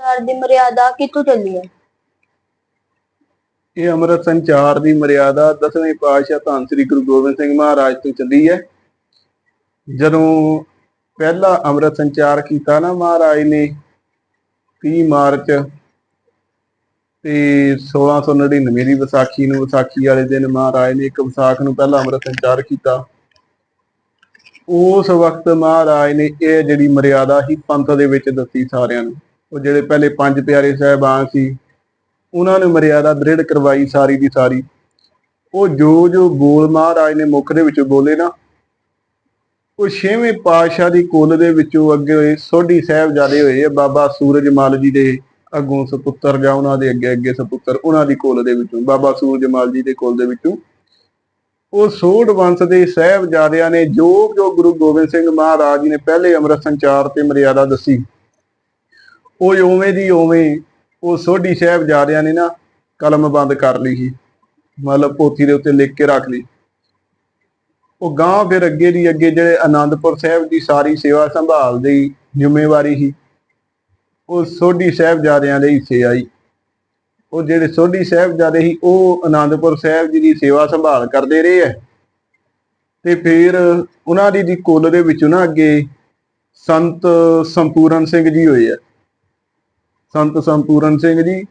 ਸੰਚਾਰ ਦੀ ਮਰਿਆਦਾ ਕਿੱਥੋਂ ਚੱਲੀ ਹੈ ਇਹ ਅੰਮ੍ਰਿਤ ਸੰਚਾਰ ਦੀ ਮਰਿਆਦਾ ਦਸਵੇਂ ਪਾਤਸ਼ਾਹ ਧੰਨ ਸ੍ਰੀ ਗੁਰੂ ਗੋਬਿੰਦ ਸਿੰਘ ਮਹਾਰਾਜ ਤੋਂ ਚੱਲੀ ਹੈ। ਜਦੋਂ ਪਹਿਲਾ ਅੰਮ੍ਰਿਤ ਸੰਚਾਰ ਕੀਤਾ ਨਾ ਮਹਾਰਾਜ ਨੇ 30 ਮਾਰਚ ਤੇ 1699 ਦੀ ਵਿਸਾਖੀ ਨੂੰ, ਵਿਸਾਖੀ ਵਾਲੇ ਦਿਨ ਮਹਾਰਾਜ ਨੇ ਇੱਕ ਵਿਸਾਖ ਨੂੰ ਪਹਿਲਾ ਅੰਮ੍ਰਿਤ ਸੰਚਾਰ ਕੀਤਾ। ਉਸ ਵਕਤ ਮਹਾਰਾਜ ਨੇ ਇਹ ਜਿਹੜੀ ਮਰਿਆਦਾ ਸੀ ਪੰਥ ਦੇ ਵਿੱਚ ਦੱਸੀ ਸਾਰਿਆਂ ਨੂੰ। ਉਹ ਜਿਹੜੇ ਪਹਿਲੇ ਪੰਜ ਪਿਆਰੇ ਸਾਹਿਬਾਨ ਸੀ, ਉਹਨਾਂ ਨੇ ਮਰਿਆਦਾ ਦ੍ਰਿੜ ਕਰਵਾਈ ਸਾਰੀ ਦੀ ਸਾਰੀ। ਉਹ ਜੋ ਜੋ ਬੋਲ ਮਹਾਰਾਜ ਨੇ ਮੁਖ ਦੇ ਵਿੱਚੋਂ ਬੋਲੇ ਨਾ, ਉਹ ਛੇਵੇਂ ਪਾਤਸ਼ਾਹ ਦੀ ਕੁੱਲ ਦੇ ਵਿੱਚੋਂ ਅੱਗੇ ਹੋਏ ਸੋਢੀ ਸਾਹਿਬ ਜਾਦੇ ਹੋਏ ਆ, ਬਾਬਾ ਸੂਰਜ ਮਲ ਜੀ ਦੇ ਅੱਗੋਂ ਸਪੁੱਤਰ ਜਾਂ ਉਹਨਾਂ ਦੇ ਅੱਗੇ ਅੱਗੇ ਸਪੁੱਤਰ, ਉਹਨਾਂ ਦੀ ਕੁੱਲ ਦੇ ਵਿੱਚੋਂ, ਬਾਬਾ ਸੂਰਜ ਮਲ ਜੀ ਦੇ ਕੁੱਲ ਦੇ ਵਿੱਚੋਂ। ਉਹ ਸੋਢ ਵੰਸ਼ ਦੇ ਸਾਹਿਬਜ਼ਾਦਿਆਂ ਨੇ ਜੋ ਜੋ ਗੁਰੂ ਗੋਬਿੰਦ ਸਿੰਘ ਮਹਾਰਾਜ ਜੀ ਨੇ ਪਹਿਲੇ ਅੰਮ੍ਰਿਤ ਸੰਚਾਰ ਤੇ ਮਰਿਆਦਾ ਦੱਸੀ। ਉਹ ਉਵੇਂ ਦੀ ਉਵੇਂ ਉਹ ਸੋਢੀ ਸਾਹਿਬਜ਼ਾਦਿਆਂ ਨੇ ਨਾ, ਕਲਮ ਬੰਦ ਕਰ ਲਈ ਸੀ। ਮਤਲਬ ਪੋਥੀ ਦੇ ਉੱਤੇ ਲਿਖ ਕੇ ਰੱਖ ਲਈ। ਉਹ ਗਾਂ ਫਿਰ ਅੱਗੇ ਦੀ ਅੱਗੇ ਜਿਹੜੇ ਆਨੰਦਪੁਰ ਸਾਹਿਬ ਦੀ ਸਾਰੀ ਸੇਵਾ ਸੰਭਾਲ ਦੀ ਜ਼ਿੰਮੇਵਾਰੀ ਸੀ, ਉਹ ਸੋਢੀ ਸਾਹਿਬਜ਼ਾਦਿਆਂ ਦੇ ਹਿੱਸੇ ਆਈ। ਉਹ ਜਿਹੜੇ ਸੋਢੀ ਸਾਹਿਬਜ਼ਾਦੇ ਸੀ, ਉਹ ਆਨੰਦਪੁਰ ਸਾਹਿਬ ਜੀ ਦੀ ਸੇਵਾ ਸੰਭਾਲ ਕਰਦੇ ਰਹੇ ਐ ਤੇ ਫਿਰ ਉਹਨਾਂ ਦੀ ਦੀ ਕੁੱਲ ਦੇ ਵਿੱਚੋਂ ਨਾ ਅੱਗੇ ਸੰਤ ਸੰਪੂਰਨ ਸਿੰਘ ਜੀ ਹੋਏ ਆ। ਸੰਤ ਸੰਪੂਰਨ ਸਿੰਘ ਜੀ,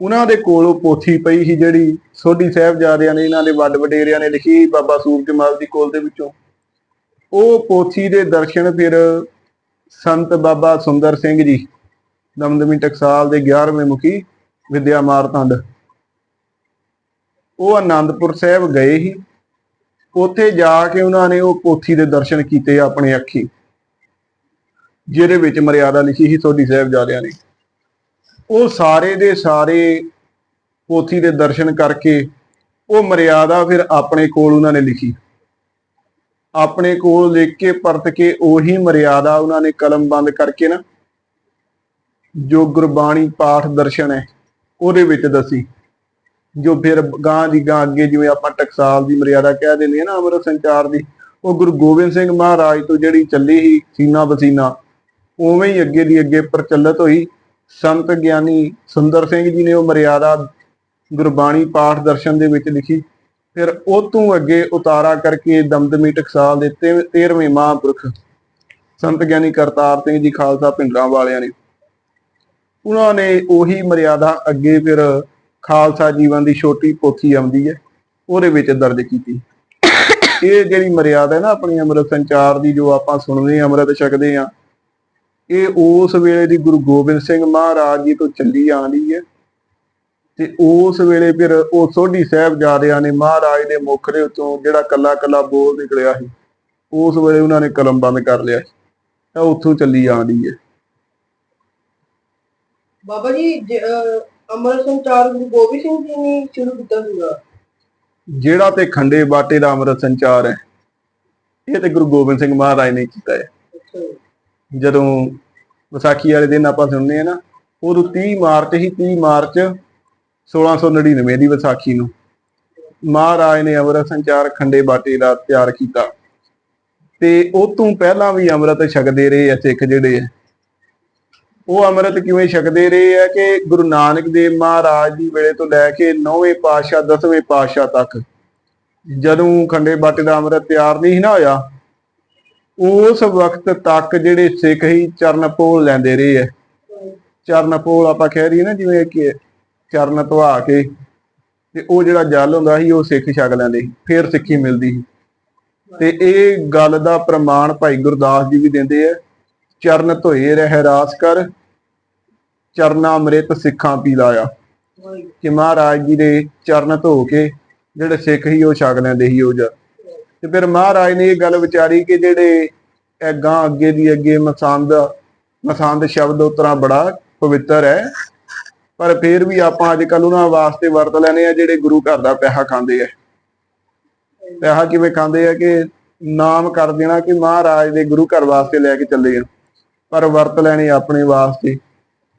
ਉਹਨਾਂ ਦੇ ਕੋਲ ਉਹ ਪੋਥੀ ਪਈ ਸੀ ਜਿਹੜੀ ਸੋਢੀ ਸਾਹਿਬ ਜਾਦਿਆਂ ਨੇ, ਇਹਨਾਂ ਦੇ ਵੱਡ ਵਡੇਰਿਆਂ ਨੇ ਲਿਖੀ ਬਾਬਾ ਸੂਰਜਮਲ ਦੀ ਕੋਲ ਦੇ ਵਿੱਚੋਂ। ਉਹ ਪੋਥੀ ਦੇ ਦਰਸ਼ਨ ਫਿਰ ਸੰਤ ਬਾਬਾ ਸੁੰਦਰ ਸਿੰਘ ਜੀ ਦਮਦਮੀ ਟਕਸਾਲ ਦੇ 11ਵੇਂ ਮੁਖੀ ਵਿਦਿਆ ਮਾਰਤੰਡ ਉਹ ਆਨੰਦਪੁਰ ਸਾਹਿਬ ਗਏ ਸੀ। ਉੱਥੇ ਜਾ ਕੇ ਉਹਨਾਂ ਨੇ ਉਹ ਪੋਥੀ ਦੇ ਦਰਸ਼ਨ ਕੀਤੇ ਆਪਣੇ ਅੱਖੀ। ਜਿਹਦੇ ਵਿੱਚ ਮਰਿਆਦਾ ਲਿਖੀ ਸੀ ਸੋਢੀ ਸਾਹਿਬਜ਼ਾਦਿਆਂ ਨੇ। ਉਹ ਸਾਰੇ ਦੇ ਸਾਰੇ ਪੋਥੀ ਦੇ ਦਰਸ਼ਨ ਕਰਕੇ ਉਹ ਮਰਿਆਦਾ ਫਿਰ ਆਪਣੇ ਕੋਲ ਉਹਨਾਂ ਨੇ ਲਿਖੀ। ਆਪਣੇ ਕੋਲ ਲਿਖ ਕੇ ਪਰਤ ਕੇ ਉਹੀ ਮਰਿਆਦਾ ਉਹਨਾਂ ਨੇ ਕਲਮ ਬੰਦ ਕਰਕੇ ਨਾ, ਜੋ ਗੁਰਬਾਣੀ ਪਾਠ ਦਰਸ਼ਨ ਹੈ, ਉਹਦੇ ਵਿੱਚ ਦੱਸੀ। ਜੋ ਫਿਰ ਗਾਂ ਦੀ ਗਾਂ ਅੱਗੇ ਜਿਵੇਂ ਆਪਾਂ ਟਕਸਾਲ ਦੀ ਮਰਿਆਦਾ ਕਹਿ ਦਿੰਦੇ ਆ ਨਾ ਅਮਰ ਸੰਚਾਰ ਦੀ, ਉਹ ਗੁਰੂ ਗੋਬਿੰਦ ਸਿੰਘ ਮਹਾਰਾਜ ਤੋਂ ਜਿਹੜੀ ਚੱਲੀ ਸੀ, ਸੀਨਾ ਬਸੀਨਾ ਉਵੇਂ ਹੀ ਅੱਗੇ ਦੀ ਅੱਗੇ ਪ੍ਰਚਲਿਤ ਹੋਈ। ਸੰਤ ਗਿਆਨੀ ਸੁੰਦਰ ਸਿੰਘ ਜੀ ਨੇ ਉਹ ਮਰਿਆਦਾ ਗੁਰਬਾਣੀ ਪਾਠ ਦਰਸ਼ਨ ਦੇ ਵਿੱਚ ਲਿਖੀ। ਫਿਰ ਉਹ ਤੋਂ ਅੱਗੇ ਉਤਾਰਾ ਕਰਕੇ ਦਮਦਮੀ ਟਕਸਾਲ ਦੇ 13ਵੇਂ ਮਹਾਂਪੁਰਖ ਸੰਤ ਗਿਆਨੀ ਕਰਤਾਰ ਸਿੰਘ ਜੀ ਖਾਲਸਾ ਪਿੰਡਾਂ ਵਾਲਿਆਂ ਨੇ। ਉਹਨਾਂ ਨੇ ਉਹੀ ਮਰਿਆਦਾ ਅੱਗੇ ਫਿਰ ਖਾਲਸਾ ਜੀਵਨ ਦੀ ਛੋਟੀ ਪੋਥੀ ਆਉਂਦੀ ਹੈ, ਉਹਦੇ ਵਿੱਚ ਦਰਜ ਕੀਤੀ। ਇਹ ਜਿਹੜੀ ਮਰਿਆਦਾ ਹੈ ਨਾ ਆਪਣੀ ਅੰਮ੍ਰਿਤ ਸੰਚਾਰ ਦੀ ਜੋ ਆਪਾਂ ਸੁਣਦੇ ਹਾਂ, ਅੰਮ੍ਰਿਤ ਛਕਦੇ ਆ ਇਹ ਉਸ ਵੇਲੇ ਦੀ ਗੁਰੂ ਗੋਬਿੰਦ ਸਿੰਘ ਮਹਾਰਾਜ ਜੀ ਤੋਂ ਚੱਲੀ ਆਂਦੀ ਹੈ। ਤੇ ਉਸ ਵੇਲੇ ਫਿਰ ਉਹ ਸੋਢੀ ਸਾਹਿਬਜ਼ਾਦਿਆਂ ਨੇ ਮਹਾਰਾਜ ਦੇ ਮੁਖ ਦੇ ਉੱਤੋਂ ਜਿਹੜਾ ਕੱਲਾ ਕੱਲਾ ਬੋਲ ਨਿਕਲਿਆ ਸੀ ਉਸ ਵੇਲੇ ਉਹਨਾਂ ਨੇ ਕਲਮ ਬੰਦ ਕਰ ਲਿਆ ਸੀ। ਇਹ ਉੱਥੋਂ ਚੱਲੀ ਆਂਦੀ ਹੈ। ਬਾਬਾ ਜੀ ਅੰਮ੍ਰਿਤ ਸੰਚਾਰ ਗੁਰੂ ਗੋਬਿੰਦ ਸਿੰਘ ਜੀ ਨੇ ਸ਼ੁਰੂ ਕੀਤਾ ਸੀਗਾ। ਜਿਹੜਾ ਤੇ ਖੰਡੇ ਬਾਟੇ ਦਾ ਅੰਮ੍ਰਿਤ ਸੰਚਾਰ ਹੈ ਇਹ ਤੇ ਗੁਰੂ ਗੋਬਿੰਦ ਸਿੰਘ ਮਹਾਰਾਜ ਨੇ ਕੀਤਾ ਹੈ। ਜਦੋਂ ਵਿਸਾਖੀ ਵਾਲੇ ਦਿਨ ਆਪਾਂ ਸੁਣਨੇ ਆ ਨਾ, ਉਦੋਂ 30 ਮਾਰਚ ਹੀ 30 ਮਾਰਚ 1699 ਦੀ ਵਿਸਾਖੀ ਨੂੰ ਮਹਾਰਾਜ ਨੇ ਅੰਮ੍ਰਿਤ ਸੰਚਾਰ ਖੰਡੇ ਬਾਟੇ ਦਾ ਤਿਆਰ ਕੀਤਾ। ਤੇ ਉਹ ਤੋਂ ਪਹਿਲਾਂ ਵੀ ਅੰਮ੍ਰਿਤ ਛਕਦੇ ਰਹੇ ਆ ਸਿੱਖ ਜਿਹੜੇ ਆ। ਉਹ ਅੰਮ੍ਰਿਤ ਕਿਵੇਂ ਛਕਦੇ ਰਹੇ ਆ ਕਿ ਗੁਰੂ ਨਾਨਕ ਦੇਵ ਮਹਾਰਾਜ ਦੀ ਵੇਲੇ ਤੋਂ ਲੈ ਕੇ 9ਵੇਂ ਪਾਤਸ਼ਾਹ 10ਵੇਂ ਪਾਤਸ਼ਾਹ ਤੱਕ ਜਦੋਂ ਖੰਡੇ ਬਾਟੇ ਦਾ ਅੰਮ੍ਰਿਤ ਤਿਆਰ ਨਹੀਂ ਨਾ ਹੋਇਆ ਉਸ ਵਕਤ ਤੱਕ ਜਿਹੜੇ ਸਿੱਖ ਹੀ ਚਰਨ ਪੋਲ ਲੈਂਦੇ ਰਹੇ ਐ ਚਰਨ ਪੋਲ ਆਪਾਂ ਕਹਿ ਰਹੀ ਨਾ, ਜਿਵੇਂ ਕਿ ਚਰਨ ਧਵਾ ਕੇ ਤੇ ਉਹ ਜਿਹੜਾ ਜਲ ਹੁੰਦਾ ਸੀ, ਉਹ ਸਿੱਖ ਛਕ ਲੈਂਦੇ ਸੀ, ਫਿਰ ਸਿੱਖੀ ਮਿਲਦੀ ਸੀ। ਤੇ ਇਹ ਗੱਲ ਦਾ ਪ੍ਰਮਾਣ ਭਾਈ ਗੁਰਦਾਸ ਜੀ ਵੀ ਦਿੰਦੇ ਐ ਚਰਨ ਧੋਏ ਰਹਿ ਰਾਸ ਕਰ, ਚਰਨਾ ਅੰਮ੍ਰਿਤ ਸਿੱਖਾਂ ਪੀ ਲਾਇਆ। ਵਾਹਿਗੁਰੂ। ਕਿ ਮਹਾਰਾਜ ਜੀ ਦੇ ਚਰਨ ਧੋ ਕੇ ਜਿਹੜੇ ਸਿੱਖ ਹੀ ਉਹ ਛਕ ਲੈਂਦੇ ਸੀ, ਉਹ ਜਲ। ਤੇ ਫਿਰ ਮਹਾਰਾਜ ਨੇ ਇਹ ਗੱਲ ਵਿਚਾਰੀ ਕਿ ਜਿਹੜੇ ਐਗਾਂ ਅੱਗੇ ਦੀ ਅੱਗੇ ਮਸੰਦ ਮਸੰਦ ਸ਼ਬਦ ਉਤਰਾ ਬੜਾ ਪਵਿੱਤਰ ਹੈ। ਪਰ ਫਿਰ ਵੀ ਆਪਾਂ ਅੱਜ ਕੱਲ ਉਹਨਾਂ ਵਾਸਤੇ ਵਰਤ ਲੈਨੇ ਆ ਜਿਹੜੇ ਗੁਰੂ ਘਰ ਦਾ ਪੈਸਾ ਖਾਂਦੇ ਆ। ਪੈਸਾ ਕਿਵੇਂ ਖਾਂਦੇ ਆ ਕਿ ਨਾਮ ਕਰ ਦੇਣਾ ਕਿ ਮਹਾਰਾਜ ਦੇ ਗੁਰੂ ਘਰ ਵਾਸਤੇ ਲੈ ਕੇ ਚੱਲੇ ਆ। ਪਰ ਵਰਤ ਲੈਣੇ ਆਪਣੇ ਵਾਸਤੇ।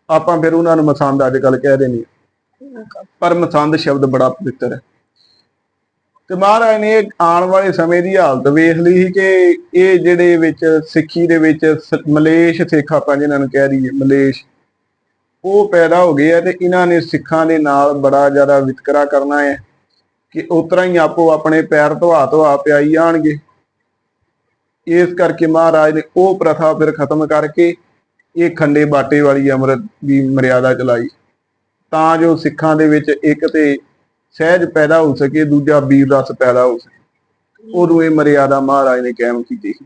ਆਪਾਂ ਫਿਰ ਉਹਨਾਂ ਨੂੰ ਮਸੰਦ ਅੱਜ ਕੱਲ ਕਹਿ ਦੇਣੀ ਪਰ ਮਸੰਦ ਸ਼ਬਦ ਬੜਾ ਪਵਿੱਤਰ ਹੈ। ਤੇ ਮਹਾਰਾਜ ਨੇ ਆਉਣ ਵਾਲੇ ਸਮੇਂ ਦੀ ਹਾਲਤ ਵੇਖ ਲਈ ਸੀ ਕਿ ਇਹ ਜਿਹੜੇ ਵਿੱਚ ਸਿੱਖੀ ਦੇ ਵਿੱਚ ਸ- ਮਲੇਸ਼ ਸਿੱਖ ਆਪਾਂ ਜਿਹਨਾਂ ਨੂੰ ਕਹਿ ਦਈਏ, ਮਲੇਸ਼, ਉਹ ਪੈਦਾ ਹੋ ਗਏ ਆ ਤੇ ਇਹਨਾਂ ਨੇ ਸਿੱਖਾਂ ਦੇ ਨਾਲ ਬੜਾ ਜ਼ਿਆਦਾ ਵਿਤਕਰਾ ਕਰਨਾ ਹੈ ਕਿ ਉਤਰਾ ਹੀ ਆਪੋ ਆਪਣੇ ਪੈਰ ਧਵਾ ਧਵਾ ਪਿਆਈ ਜਾਣਗੇ। ਇਸ ਕਰਕੇ ਮਹਾਰਾਜ ਨੇ ਉਹ ਪ੍ਰਥਾ ਫਿਰ ਖਤਮ ਕਰਕੇ ਇਹ ਖੰਡੇ ਬਾਟੇ ਵਾਲੀ ਅੰਮ੍ਰਿਤ ਦੀ ਮਰਿਆਦਾ ਚਲਾਈ। ਤਾਂ ਜੋ ਸਿੱਖਾਂ ਦੇ ਵਿੱਚ ਇੱਕ ਤੇ ਸਹਿਜ ਪੈਦਾ ਹੋ ਸਕੇ, ਦੂਜਾ ਵੀਰ ਰਸ ਪੈਦਾ ਹੋ ਸਕੇ। ਉਦੋਂ ਇਹ ਮਰਿਆਦਾ ਮਹਾਰਾਜ ਨੇ ਕਾਇਮ ਕੀਤੀ ਸੀ?